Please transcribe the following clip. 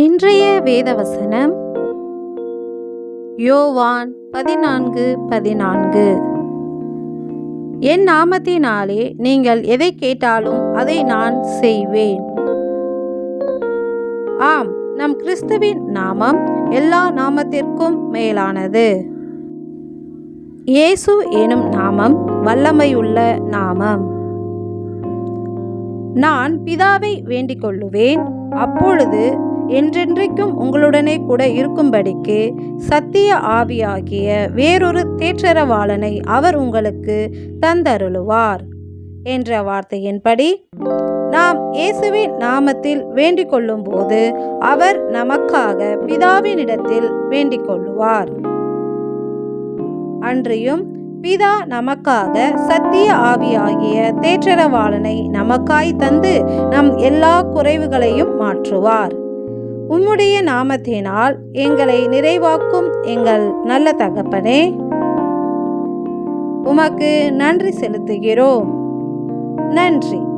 இன்றைய வேதவசனம் யோவான் பதினான்கு பதினான்கு. என் நாமத்தினாலே நீங்கள் எதை கேட்டாலும் அதை நான் செய்வேன். ஆம் நம் கிறிஸ்துவின் நாமம் எல்லா நாமத்திற்கும் மேலானது. இயேசு எனும் நாமம் வல்லமையுள்ள நாமம். நான் பிதாவை வேண்டிக் கொள்ளுவேன் அப்பொழுது என்றென்றைக்கும் உங்களுடனே கூட இருக்கும்படிக்கு சத்திய ஆவியாகிய வேறொரு தேற்றரவாளனை அவர் உங்களுக்கு தந்தருளுவார் என்ற வார்த்தையின்படி நாம் இயேசுவின் நாமத்தில் வேண்டிக் கொள்ளும்போது அவர் நமக்காக பிதாவினிடத்தில் வேண்டிக் கொள்ளுவார் அன்றியும் பிதா நமக்காக சத்திய ஆவியாகிய தேற்றரவாளனை நமக்காய் தந்து நம் எல்லா குறைவுகளையும் மாற்றுவார். உம்முடைய நாமத்தினால் எங்களை நிறைவாக்கும் எங்கள் நல்ல தகப்பனே. உமக்கு நன்றி செலுத்துகிறோம். நன்றி.